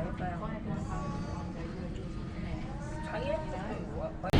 뭐일까요? 네. 장애인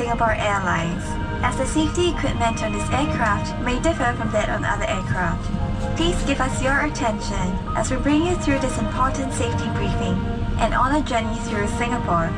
Singapore Airlines. As the safety equipment on this aircraft may differ from that on other aircraft, please give us your attention as we bring you through this important safety briefing and on a journey through Singapore.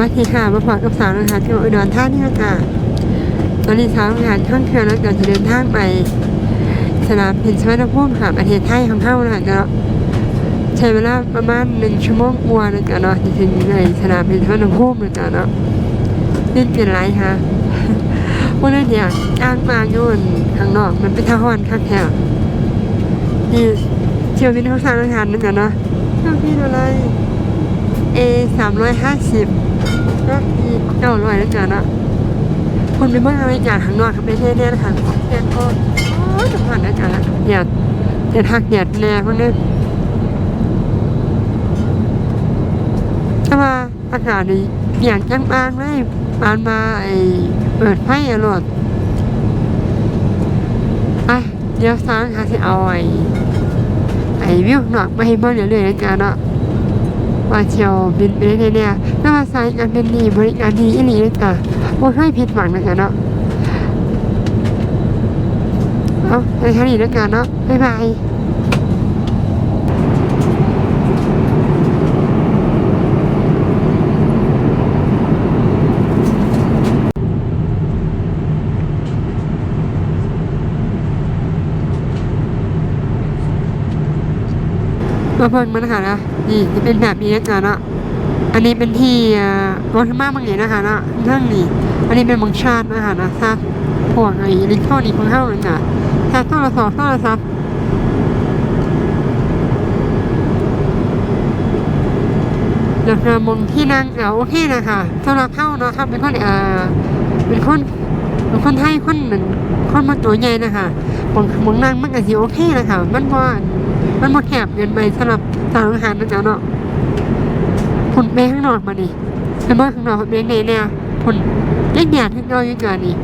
วัสดีค่ะมาพบกับสาวนะคะที่อุดรธานีค่ะตอนนี้สาวงานท่องเที่ยวแล้วก็จะเดินทางไปสนามบินสุวรรณภูมิค่ะประเทศไทยของเขานะคะก็ใช้เวลาประมาณหนึ่งชั่วโมงกว่านะจ๊ะเนาะที่ถึงในสนามบินสุวรรณภูมินะจ๊ะเนาะนี่เป็นไรคะพวกนั้นเนี่ยจ้างมาอยู่ข้างนอกมันเป็นทหารคักแท้นี่เที่ยวบินเขาสร้างอาหารนึกกันเนาะเที่ยวบินอะไร A สามร้อยห้าสิบก็อีเก้าร้อยนึกกันเนะคนไปเมื่อไรจากข้างนอกกับไปเที่ยวเนี่ยนะคะเที่ยวก็โอ้ยจังหวัดนะจ๊ะอย่าอย่าทักอย่าแน่พวกนี้ถ้าว่าอากาศดีอย่างจังบางเลยปานมาไอเปิดไฟอรรถอะเดี๋ยวซ้างค่ะที่เอาไอไอวิวหนอกมาให้เบิ่งเรื่อยๆนะจ๊ะเนาะ ว่าเชียวบินไปได้เนี่ยถ้าว่าสายการบินดีบริการดีอีหลีเลยจ้ะว่าให้ผิดหวังนะคะเนาะเอาไปแค่นี้แล้วกันเนาะบ๊ายบาย มาเพิ่งมันนะคะนะนี่จะเป็นแบบนี้นะคะเนาะอันนี้เป็นที่อ่ารถมากบางอย่างนะคะเนาะเรื่องนี้ อันนี้เป็นบางชาตินะคะนะถ้าพวกไอ้ลิงเข้านี่ของเข้าเลยค่ะถ้าโทรศัพท์โทรศัพท์แล้วก็มองที่นั่งเอาโอเคนะคะสำหรับเข้าเนาะครับเป็นคนเอ่อเป็นคนเป็นคนไทยคนหนึ่งคนมาตัวใหญ่นะคะมองมองนั่งมันก็สิโอเคนะคะมันว่า มันมาแคบเงินไปสำหรับสาวอาหารนะจ๊ะเนาะผลไปข้างนอกมาดิไปเบิ่ข้างนอกเป็นเนี่ยผลเล่นหยาดข้างนอกยังไงนี่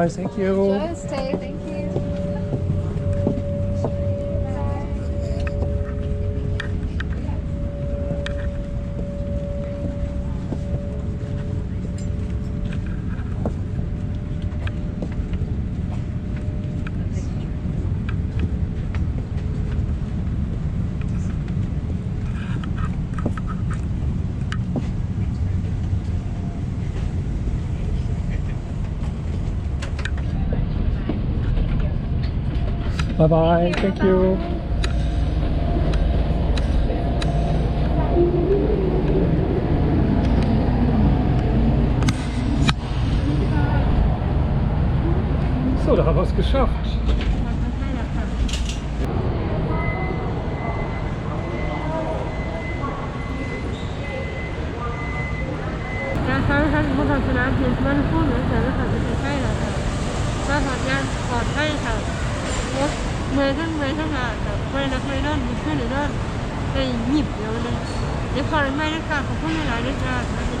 บายบาย thank you Just bye bye thank you 'So, da haben wir es geschafft. นะ คะท่านผู้พัฒนาเพียงมันพูดเหมือนกันนะคะจะใช่แล้วค่ะสถานงานปลอดภัยค่ะรถเมื่อยทั้งเมื่อทั้งหาค่ะไม่นักไม่นั่นมีขึ้นหรือด้านในหยิบเดี๋ยวนึงเดี๋ยวขอไม่นะคะขอบคุณหลายๆด้วยจ้าสวัสดี